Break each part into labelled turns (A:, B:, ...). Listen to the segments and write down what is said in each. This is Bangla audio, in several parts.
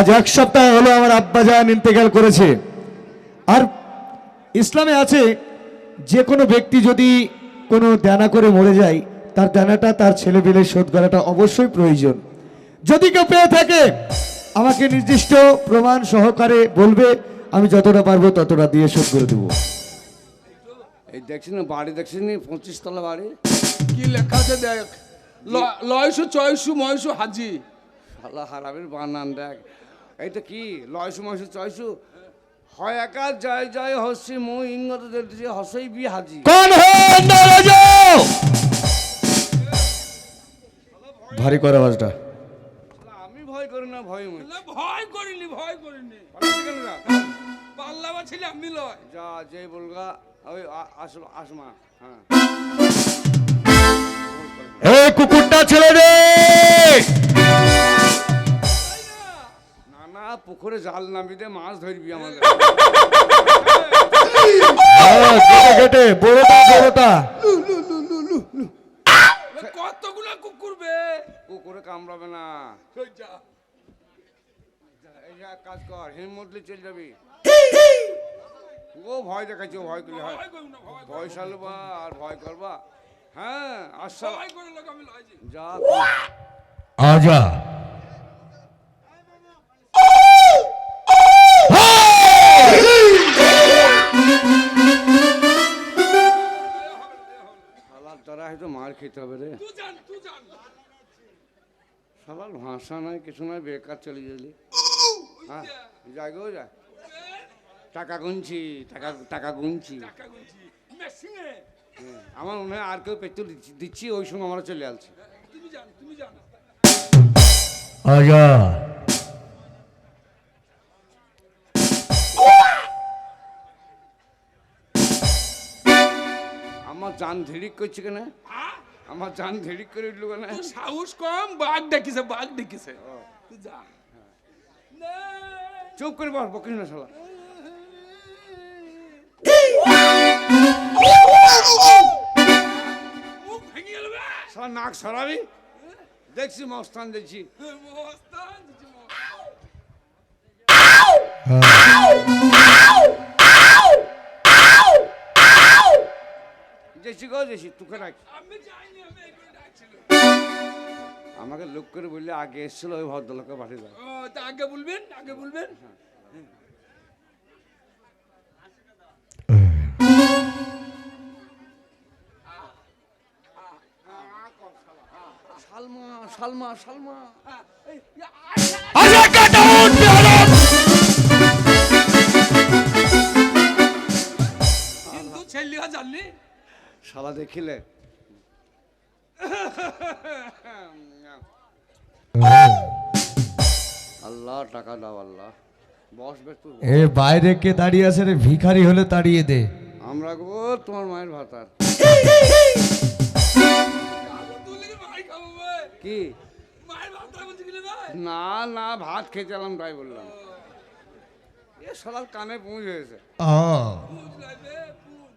A: আজ এক সপ্তাহ হলো আমার আব্বা আব্বাজান ইন্তেকাল করেছে। আর ইসলামে আছে যে কোনো ব্যক্তি যদি কোনো দেনা করে মরে যায় তার দেনাটা তার ছেলে পেলে শোধ করাটা অবশ্যই প্রয়োজন। যদি কেউ পেয়ে থাকে আমাকে নির্দিষ্ট প্রমাণ সহকারে বলবে আমি যতটা পারব ততটা দিয়ে শোধ করে দেবো।
B: এই দেখছি না বাড়ি দেখছি না পঁচিশ তলা বাড়ি?
C: কি লেখা আছে দেখ? ল- লয়শো চয়শো ময়শো হাজি।
B: শালা হারাবের বানান দেখ। এইটা কি? লয়শো ময়শো ছয়শো হয় একা জয় জয় হসি মুই ইঙ্গত দেখছি হসই বি হাজি।
A: কন হে নারাজ ভারী করে আওয়াজটা।
B: আমি ভয় করি না ভয় মুই।
C: ভয় করিনি ভয় করিনি।
B: পালাতে গেল না?
C: পাল্লা বা ছেলে আমি লয়।
B: যা যে বলগা ওই আ- আস- আসমা হ্যাঁ।
A: এই কুকুরটা ছেড়ে দে
B: না পুকুরে জাল নামি দে মাছ ধরবি আমাদের
A: হ্যাঁ, কেটে কেটে বড়টা বড়টা।
C: কতগুলো কুকুর বে?
B: পুকুরে কামড়াবে না।
C: ওই যা।
B: এই যে এক কাজ কর হিমমতলি চলে যাবি। ও ভয় দেখাচ্ছে ও ভয় করলে হয়।
C: ভয়
B: সালবা আর ভয় করবা। হ্যাঁ
C: যে।
B: যা
A: আজা।
B: খেতে হবে রে।
C: তুই জান তুই জান
B: শালার ভাষা নাই কিছু নাই বেকার চলে গেলি। হ্যাঁ যাই গো যা। টাকা গুনছি টাকা টাকা গুনছি।
C: টাকা গুনছি। মেশিনে।
B: হ্যাঁ, আমার মনে হয় আর কেউ পেট্রোল দিচ্ছি- দিচ্ছি ওই সময় আমরা চলে আসছি।
C: তুমি জান তুমি
A: আজা।
B: আমার জান ধিড়িক করছে কেন?
C: আ?
B: আমার জান ধিড়িক করে উঠল
C: তোর সাহস কম বাঘ ডেকেছে বাঘ ডেকেছে। যা। না।
B: চুপ করে বস বকিস না শালা। শালা নাক সরাবি? দেখছি মস্তান দেখছি।
C: মস্তান দিছি
B: দেখছি গো তোকে
C: ডাকছিল
B: আমাকে লোক করে বললে আগে এসেছিল ওই যায়
C: ও তা আগে বলবেন আগে বলবেন?
B: সালমা সালমা সালমা।
A: কাটা
C: কিন্তু জানলি?
B: শালা দেখিলে। আল্লাহ টাকা দাও আল্লাহ। বস
A: এ বাইরে কে দাঁড়িয়ে আছে রে? ভিখারি হলে তাড়িয়ে দে।
B: আমরা গো তোমার মায়ের ভাতার কি? না না ভাত খেতে এলাম তাই বললাম। এ শালার কানে পুঁজ হয়েছে
A: ও
C: বুঝলাই বে বুঝ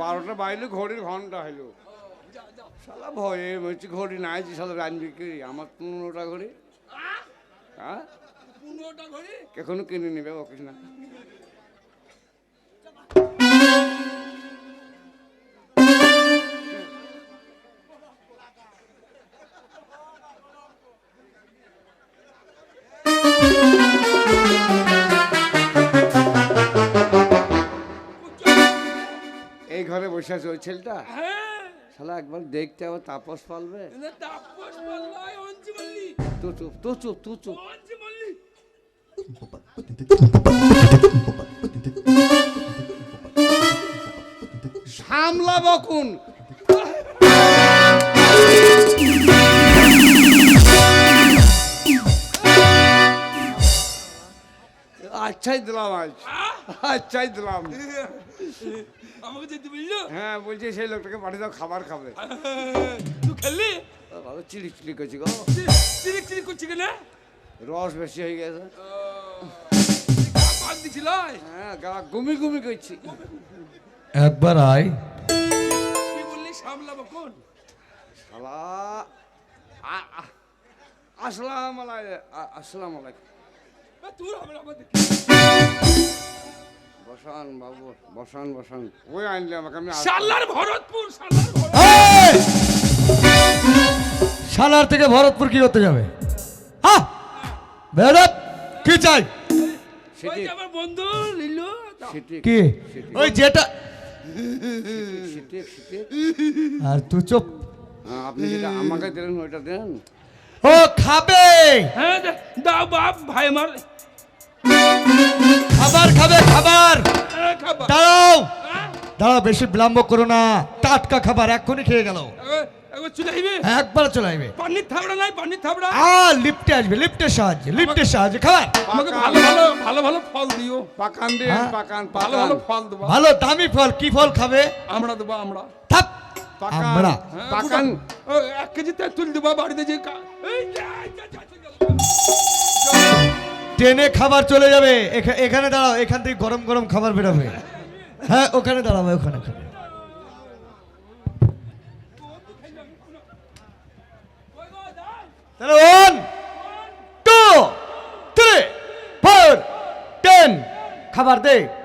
B: বারোটা বাইলে ঘড়ির ঘণ্টা হলো
C: যা
B: ভয়ে বলছি ঘড়ি নাই যে শালা রান বিক্রি আমার পনেরোটা ঘড়ি। হ্যাঁ?
C: পনেরোটা ঘড়ি?
B: এখনও কিনে নিবে ওকে না। ঘরে বসে আছে ওই ছেলেটা?
C: হ্যাঁ।
B: শালা একবার দেখতে আবার তাপস পালবে।
C: না তাপস পাল্লাই অঞ্চি মল্লি
B: তু চুপ তু চুপ তু চুপ। সামলা বকুন। আচ্ছাই দিলাম আজ। আচ্ছাই দিলাম।
C: আমাকে যেতে বলল?
B: হ্যাঁ বলছি সেই লোকটাকে পাঠিয়ে দাও খাবার খাবে।
C: তুই খেললি?
B: ভালো চিড়ি চিড়ি করছি গো।
C: করছি কেন?
B: রস বেশি হয়ে গেছে। হ্যাঁ গা গুমি গুমি করছি।
A: একবার আয়।
C: কি বললি সামলাবো কোন
B: শালা আসসালাম আলাই- আ- আসসালাম আলাইকুম।
C: না আমাদের।
B: বসান বাবু বসান বসান। ওই আনলে আমাকে? আমি
C: শালার ভরতপুর শালার
A: থেকে ভরতপুর কি করতে যাবে? হ্যাঁ কি চাই?
C: ওই আমার বন্ধু লিলু।
A: কি? ওই যেটা আর তুই চুপ।
B: হ্যাঁ, আপনি যেটা আমাকে দিলেন ওইটা দেন।
A: ও খাবে!
C: হ্যাঁ দাও বাপ ভাই
A: খাবার খাবে খাবার। দাঁড়াও? দাঁড়াও বেশি বিলম্ব করো না। টাটকা খাবার এক্ষুনি খেয়ে গেল।
C: একবার চলে আইবে?
A: একবার চলে আসবে
C: পানির থাবড়া নাই পানির থাবড়া
A: আ লিফটে আসবে লিফটের সাহায্যে লিফটের সাহায্যে। খাবার।
C: আমাকে ভালো ভালো ভালো ভালো ফল দিও।
B: পাকান দিন
A: হ্যাঁ?
B: পাকান
C: ভালো ভালো ফল দেবো।
A: ভালো দামি ফল কি ফল খাবে?
C: আমরা দেবো আমরা।
A: থাপ আমরা।
C: হ্যাঁ,
B: পাকান।
C: এক কেজি দেবো বাড়িতে যে এই।
A: ট্রেনে খাবার চলে যাবে। এখা- এখানে দাঁড়াও, এখান থেকে গরম গরম খাবার বেরোবে। হ্যাঁ ওখানে দাঁড়াবে ওখানে ফোর খাবার দে।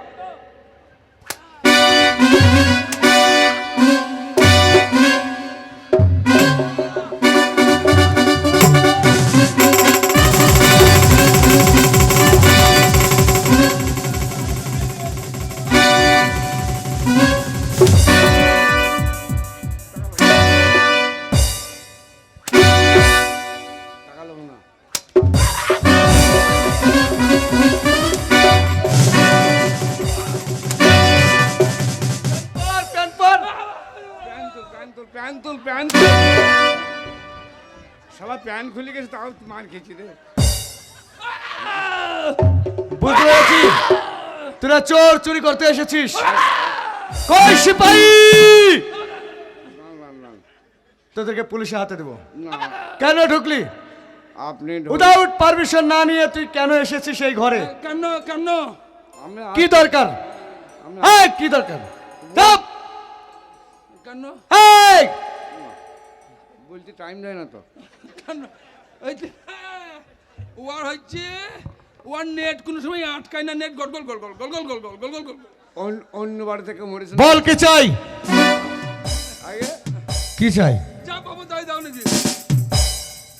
B: তুল প্যান তুল শালা প্যান খুলে গেছে তাও মার খেয়েছি রে।
A: বুঝতে পেরেছি। তোরা চোর চুরি করতে এসেছিস। কই সিপাহী? তোদেরকে পুলিশে হাতে দেবো। কেন ঢুকলি?
B: আপনি
A: উইদাউট পারমিশন না নিয়ে তুই কেন এসেছিস এই ঘরে?
C: কেন কেন?
A: কি দরকার? এই কি দরকার?
C: কেন?
A: এই!
B: বলতে টাইম দেয় না তো।
C: ওই ওয়ার হচ্ছে ওয়ার নেট কোনো সময় আটকায় না নেট গল গল গল গল গল গল গল গল গল গল গল
B: অন্য- অন্য বাড়ি থেকে মরেছে।
A: বল কি চাই?
B: আগে?
A: কি চাই?
C: যা পাবো তাই দাও নাকি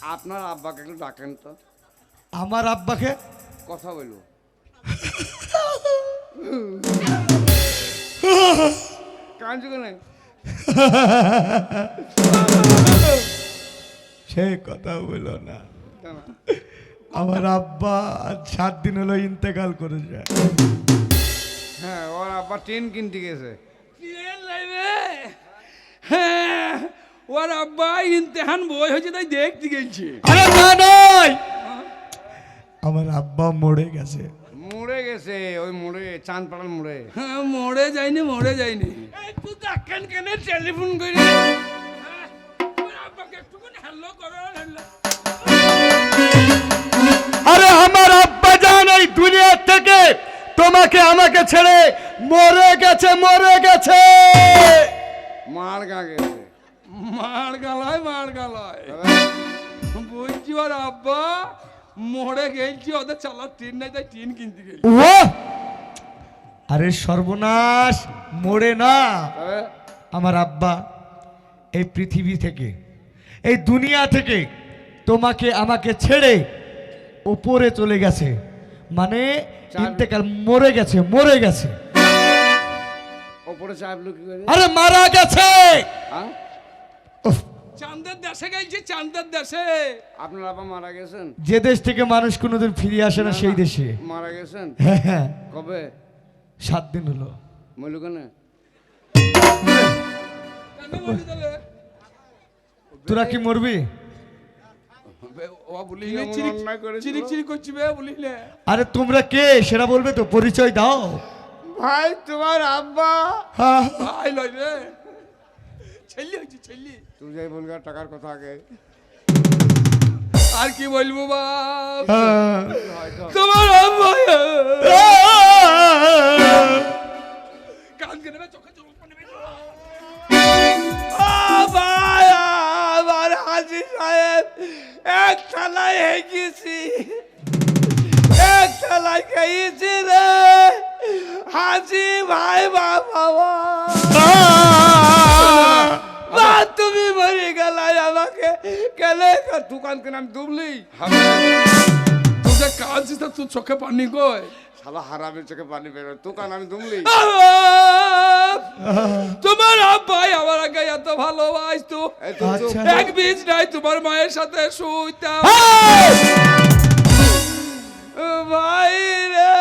B: আপনার আব্বাকে একটু ডাকেন তো।
A: আমার আব্বাকে?
B: কথা বলব। কাঁদছো কেন?
A: সে কথা বলো না। আমার আব্বা সাত দিন হলো ইন্তেকাল করেছে।
B: হ্যাঁ ওর আব্বা ট্রেন কিনতে গেছে।
C: ট্রেন লাইবে হ্যাঁ ওর আব্বা ইমতেহান বই হয়েছে তাই দেখতে গেছি।
A: আরে না নয় আমার আব্বা মরে গেছে।
B: মরে গেছে ওই মোড়ে চান পাড়াল মোড়ে।
C: হ্যাঁ মরে যাইনি মরে যাইনি। দেখেন কেন টেলিফোন করে হ্যাঁ,
A: আরে আমার আব্বা জান এই দুনিয়া থেকে তোমাকে আমাকে ছেড়ে মরে গেছে মরে গেছে।
B: মরে গেছি
C: ওদের চালার ট্রেন নাই তাই ট্রেন কিনতে গেছি
A: ও আরে সর্বনাশ মরে না। আমার আব্বা এই পৃথিবী থেকে এই দুনিয়া থেকে তোমাকে আমাকে ছেড়ে ওপরে চলে গেছে। মানে ইন্তেকাল মরে গেছে মরে গেছে।
B: ওপরে
A: আরে মারা গেছে!
B: হ্যাঁ?
A: উফ,
C: চান্দের দেশে গেছি চান্দের দেশে।
B: আপনার আব্বা মারা গেছেন?
A: যে দেশ থেকে মানুষ কোনোদিন ফিরে আসে না সেই দেশে।
B: মারা গেছেন?
A: হ্যাঁ হ্যাঁ।
B: কবে?
A: সাত দিন হলো।
B: মলুকানে
A: তোরা কি মরবি? আরে তোমরা কে? সেটা বলবে তো পরিচয় দাও।
B: ভাই তোমার আব্বা।
A: হ্যাঁ।
C: ভাই লয় রে। ছেলি হয়েছি ছেলি।
B: তুই যাই বলগা টাকার কথা আগে।
C: আর কি বলব বাপ?
A: হ্যাঁ।
C: তোমার কান কেন চোখে চোখ পানি বের
B: সাহেব এক থালায় হেগেছি। এক থালায় খেয়েছি রে। হাসি ভাই বাবা। শালা হারামের চোখে পানি বেরো দোকান আমি ডুবলি
C: তোমার আব্বাই আমার আগে এত ভালোবাসতো।
A: আচ্ছা।
C: এক বীজ নাই তোমার মায়ের সাথে শুইতাম।
B: ভাই রে।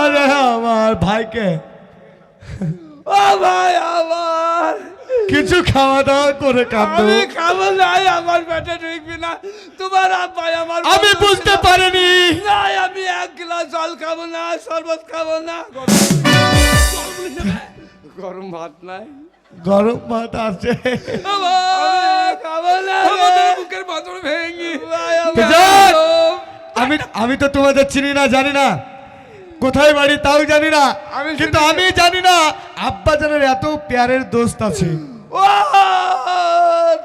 A: আরে আমার ভাইকে।
B: ও ভাই
A: কিছু খাওয়া দাওয়া করে কাঁদো।
B: আমি খাব নাই আমার পেটে ঢুকবি না। তোমার আব্বাই আমার
A: আমি বুঝতে পারিনি।
B: নাই আমি এক গ্লাস জল খাব না শরবত খাব না। গরম ভাত নাই।
A: গরম ভাত আছে।
B: আমি খাব না।
C: আমাদের বুকের পাথর ভেঙে।
B: ভাই
A: আমি আমি তো তোমাদের চিনি না জানি না। কোথায় বাড়ি তাও জানি না।
B: আমি
A: কিন্তু আমি জানি না আব্বা জানের এত প্যারের দোস্ত আছে।
B: ও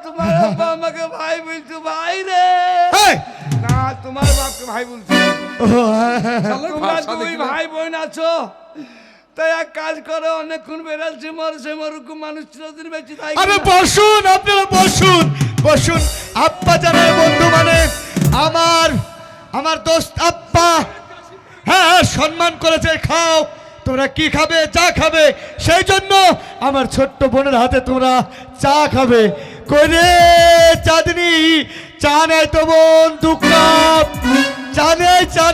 B: তোমার আব্বা আমাকে ভাই বলছো ভাই রে। না তোমার বাপকে ভাই বলছো। তোমরা দুই ভাই বোন আছো। তাই এক কাজ করে অনেকক্ষণ বেড়াচ্ছে মরছে মরুকু মানুষ চিরদিন বেঁচে তাই
A: আরে বসুন আপনারা বসুন বসুন। আব্বা জানের বন্ধু মানে আমার আমার দোস্ত আব্বা। হ্যাঁ হ্যাঁ, সম্মান করেছে খাও। তোমরা কি খাবে চা খাবে সেই জন্য আমার ছোট্ট বোনের হাতে তোমরা চা খাবে। করে চাঁদনি? চা নেয় তো বোন দু কাপ। চা নেই চা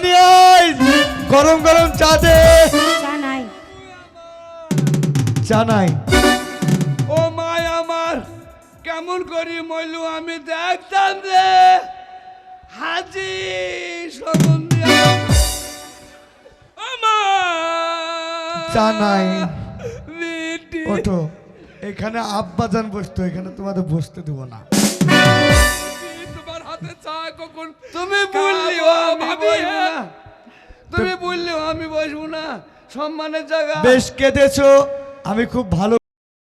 A: গরম গরম চা দে
D: চা নাই।
B: ও মায় আমার কেমন করি মইলু আমি দেখতাম রে। হাজি সম্বন্ধে
C: আমার
A: চা নাই। ওঠো। এখানে আব্বাজান বসতো এখানে তোমাদের বসতে দেবো না।
C: তোমার হাতে চা কখন?
B: তুমি
C: ভাবি।
B: না। তুমি বললিও আমি বসবো না। সম্মানের জায়গা।
A: বেশ কেঁদেছো। আমি খুব ভালো